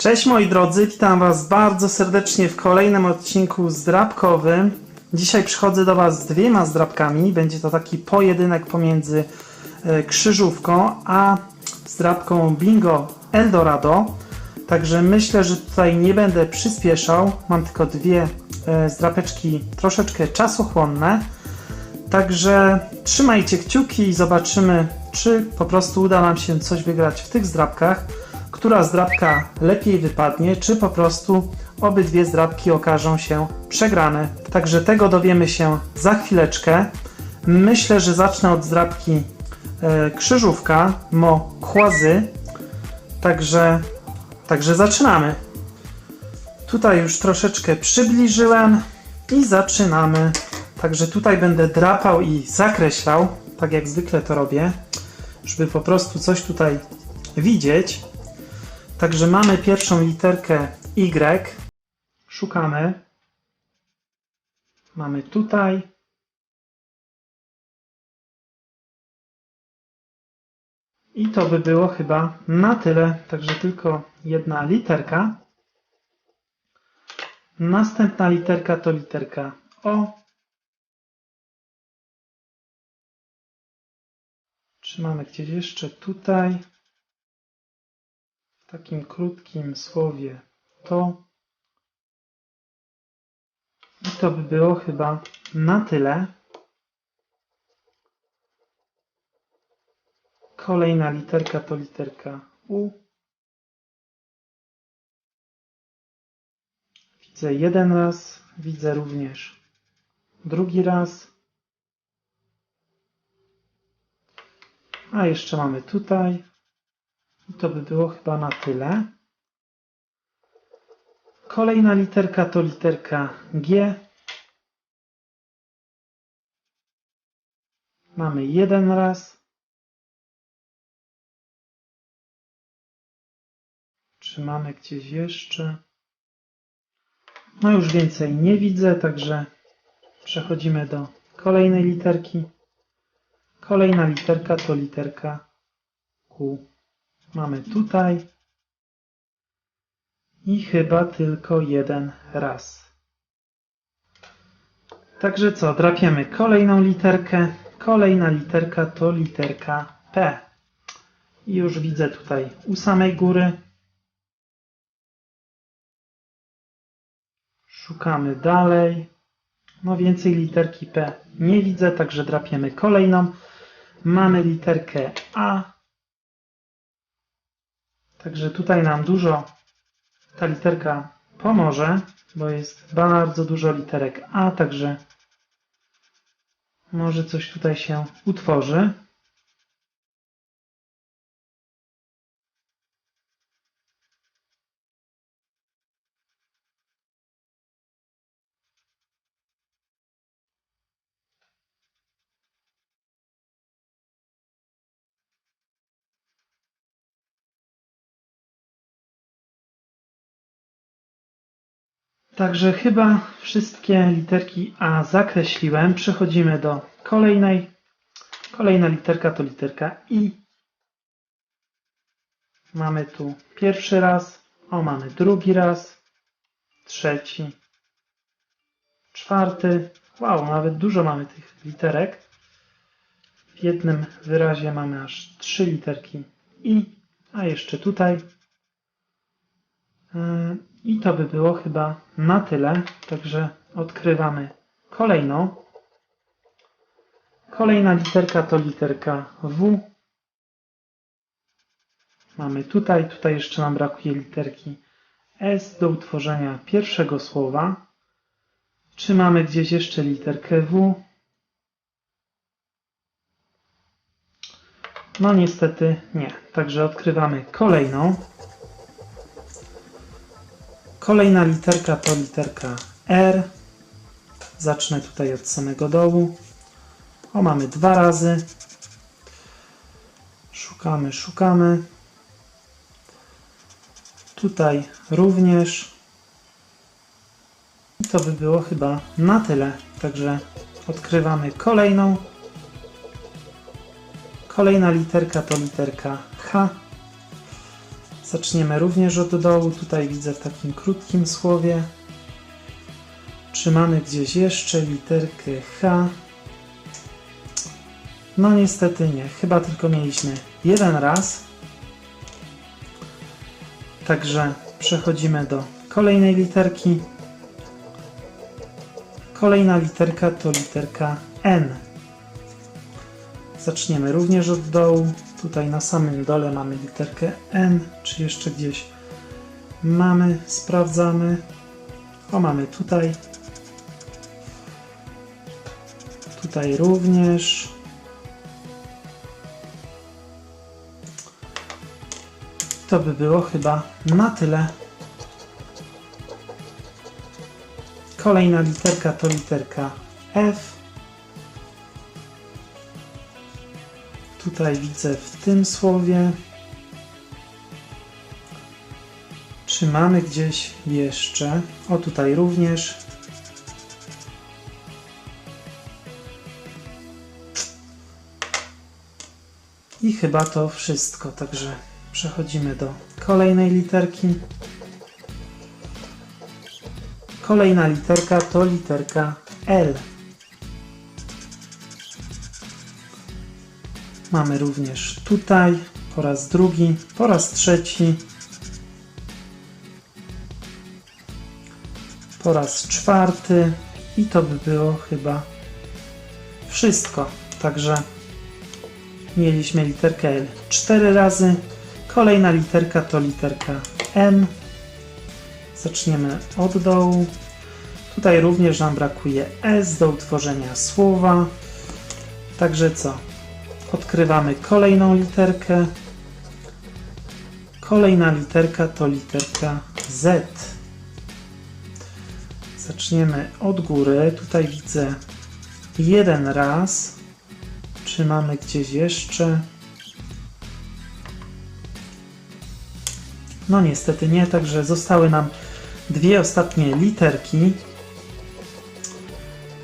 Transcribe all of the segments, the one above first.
Cześć moi drodzy, witam Was bardzo serdecznie w kolejnym odcinku zdrabkowym. Dzisiaj przychodzę do Was z dwiema zdrabkami. Będzie to taki pojedynek pomiędzy e, krzyżówką a zdrabką Bingo Eldorado. Także myślę, że tutaj nie będę przyspieszał. Mam tylko dwie e, zdrapeczki troszeczkę czasochłonne. Także trzymajcie kciuki i zobaczymy, czy po prostu uda nam się coś wygrać w tych zdrabkach. Która zdrabka lepiej wypadnie, czy po prostu obydwie zdrabki okażą się przegrane. Także tego dowiemy się za chwileczkę. Myślę, że zacznę od zdrabki e, krzyżówka Mo Kłazy. Także, także zaczynamy. Tutaj już troszeczkę przybliżyłem i zaczynamy. Także tutaj będę drapał i zakreślał, tak jak zwykle to robię, żeby po prostu coś tutaj widzieć. Także mamy pierwszą literkę Y. Szukamy. Mamy tutaj. I to by było chyba na tyle. Także tylko jedna literka. Następna literka to literka O. Trzymamy gdzieś jeszcze tutaj. Takim krótkim słowie to. I to by było chyba na tyle. Kolejna literka to literka U. Widzę jeden raz, widzę również drugi raz. A jeszcze mamy tutaj. To by było chyba na tyle. Kolejna literka to literka G. Mamy jeden raz. Czy mamy gdzieś jeszcze? No już więcej nie widzę, także przechodzimy do kolejnej literki. Kolejna literka to literka Q. Mamy tutaj i chyba tylko jeden raz. Także co, drapiemy kolejną literkę. Kolejna literka to literka P. I już widzę tutaj u samej góry. Szukamy dalej. No więcej literki P nie widzę, także drapiemy kolejną. Mamy literkę A. Także tutaj nam dużo ta literka pomoże, bo jest bardzo dużo literek A, także może coś tutaj się utworzy. Także chyba wszystkie literki A zakreśliłem. Przechodzimy do kolejnej. Kolejna literka to literka I. Mamy tu pierwszy raz. O, mamy drugi raz. Trzeci. Czwarty. Wow, nawet dużo mamy tych literek. W jednym wyrazie mamy aż trzy literki I. A jeszcze tutaj I to by było chyba na tyle. Także odkrywamy kolejną. Kolejna literka to literka W. Mamy tutaj, tutaj jeszcze nam brakuje literki S do utworzenia pierwszego słowa. Czy mamy gdzieś jeszcze literkę W? No niestety nie. Także odkrywamy kolejną. Kolejna literka to literka R. Zacznę tutaj od samego dołu. O, mamy dwa razy. Szukamy, szukamy. Tutaj również. I to by było chyba na tyle. Także odkrywamy kolejną. Kolejna literka to literka H. Zaczniemy również od dołu. Tutaj widzę w takim krótkim słowie. Czy mamy gdzieś jeszcze literkę H? No niestety nie. Chyba tylko mieliśmy jeden raz. Także przechodzimy do kolejnej literki. Kolejna literka to literka N. Zaczniemy również od dołu. Tutaj na samym dole mamy literkę N. Czy jeszcze gdzieś mamy? Sprawdzamy. O, mamy tutaj. Tutaj również. To by było chyba na tyle. Kolejna literka to literka F. Tutaj widzę w tym słowie. Czy mamy gdzieś jeszcze? O, tutaj również. I chyba to wszystko, także przechodzimy do kolejnej literki. Kolejna literka to literka L. Mamy również tutaj po raz drugi, po raz trzeci, po raz czwarty i to by było chyba wszystko. Także mieliśmy literkę L cztery razy. Kolejna literka to literka M. Zaczniemy od dołu. Tutaj również nam brakuje S do utworzenia słowa. Także co? Odkrywamy kolejną literkę. Kolejna literka to literka Z. Zaczniemy od góry. Tutaj widzę jeden raz. Czy mamy gdzieś jeszcze? No niestety nie, także zostały nam dwie ostatnie literki.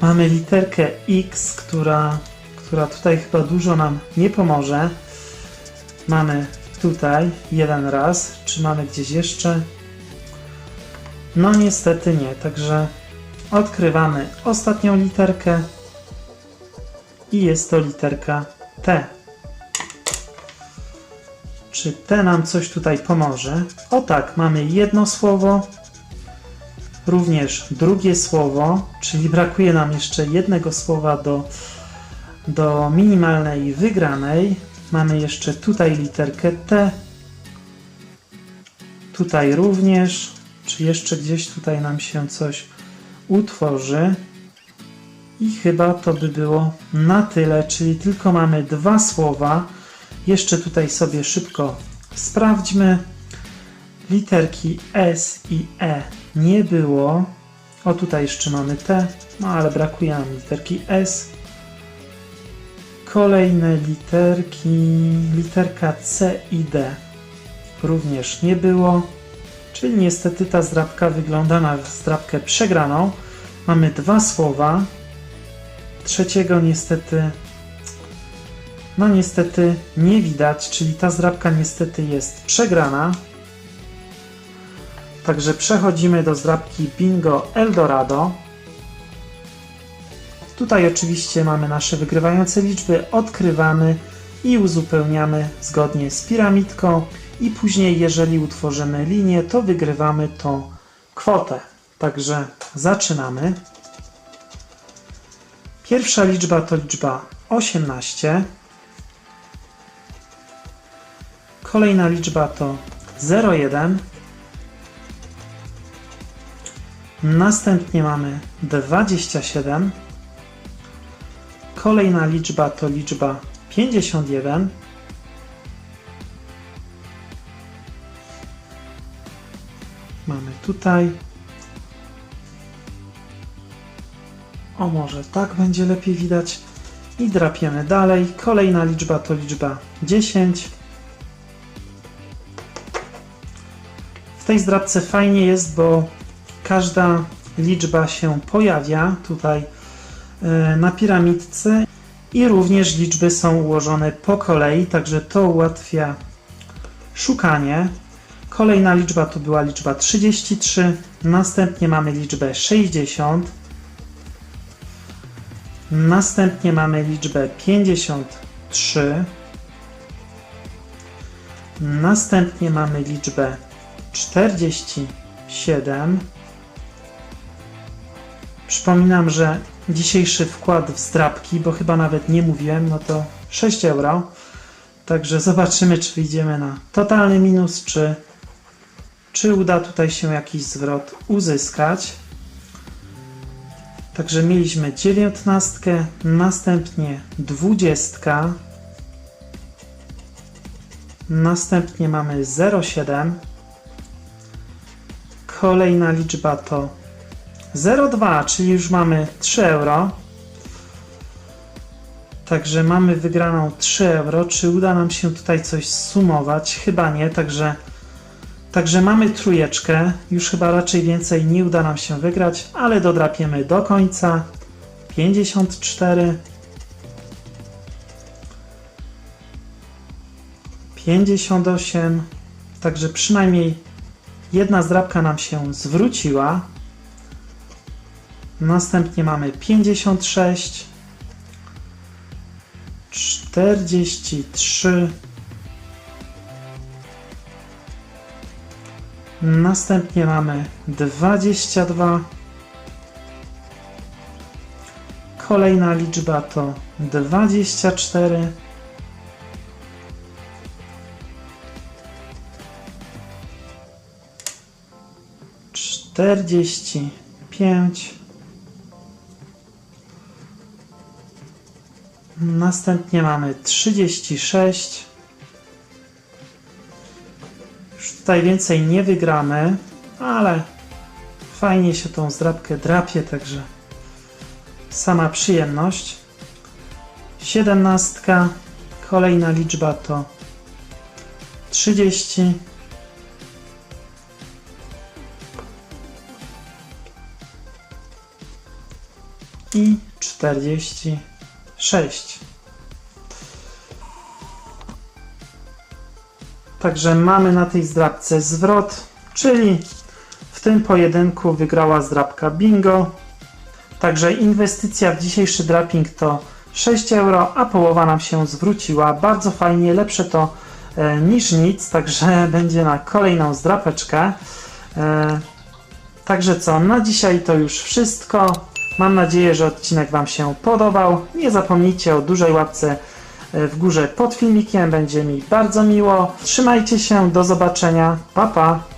Mamy literkę X, która, która tutaj chyba dużo nam nie pomoże. Mamy tutaj jeden raz. Czy mamy gdzieś jeszcze? No niestety nie, także odkrywamy ostatnią literkę i jest to literka T. Czy T nam coś tutaj pomoże? O tak, mamy jedno słowo, również drugie słowo, czyli brakuje nam jeszcze jednego słowa do, do minimalnej wygranej. Mamy jeszcze tutaj literkę T. Tutaj również. Czy jeszcze gdzieś tutaj nam się coś utworzy? I chyba to by było na tyle, czyli tylko mamy dwa słowa. Jeszcze tutaj sobie szybko sprawdźmy. Literki S i E nie było. O, tutaj jeszcze mamy T, no ale brakuje nam literki S. Kolejne literki, literka C i D również nie było. Czyli niestety ta zdrabka wygląda na zdrabkę przegraną. Mamy dwa słowa. Trzeciego niestety no niestety nie widać, czyli ta zdrabka niestety jest przegrana. Także przechodzimy do zdrabki Bingo Eldorado. Tutaj oczywiście mamy nasze wygrywające liczby, odkrywamy i uzupełniamy zgodnie z piramidką i później jeżeli utworzymy linię, to wygrywamy tą kwotę. Także zaczynamy. Pierwsza liczba to liczba 18. Kolejna liczba to 01. Następnie mamy 27. Kolejna liczba to liczba 51. Mamy tutaj. O, może tak będzie lepiej widać. I drapiemy dalej. Kolejna liczba to liczba 10. W tej zdrabce fajnie jest, bo każda liczba się pojawia tutaj na piramidce i również liczby są ułożone po kolei, także to ułatwia szukanie. Kolejna liczba to była liczba 33, następnie mamy liczbę 60, następnie mamy liczbę 53, następnie mamy liczbę 47. Przypominam, że dzisiejszy wkład w zdrabki, bo chyba nawet nie mówiłem, no to 6 euro. Także zobaczymy, czy wyjdziemy na totalny minus, czy, czy uda tutaj się jakiś zwrot uzyskać. Także mieliśmy dziewiętnastkę, następnie dwudziestka, następnie mamy 0,7, kolejna liczba to 0,2, czyli już mamy 3 euro. Także mamy wygraną 3 euro. Czy uda nam się tutaj coś sumować? Chyba nie, także, także mamy trójeczkę. Już chyba raczej więcej nie uda nam się wygrać, ale dodrapiemy do końca. 54 58 Także przynajmniej jedna zdrabka nam się zwróciła. Następnie mamy 56 43 Następnie mamy 22 Kolejna liczba to 24 45 Następnie mamy 36. Już tutaj więcej nie wygramy, ale fajnie się tą zdrabkę drapie, także sama przyjemność. 17. Kolejna liczba to 30. I 46. Także mamy na tej zdrabce zwrot, czyli w tym pojedynku wygrała zdrabka bingo. Także inwestycja w dzisiejszy draping to 6 euro, a połowa nam się zwróciła. Bardzo fajnie, lepsze to e, niż nic, także będzie na kolejną zdrapeczkę. E, także co, na dzisiaj to już wszystko. Mam nadzieję, że odcinek Wam się podobał. Nie zapomnijcie o dużej łapce e, w górze pod filmikiem, będzie mi bardzo miło. Trzymajcie się, do zobaczenia, pa pa!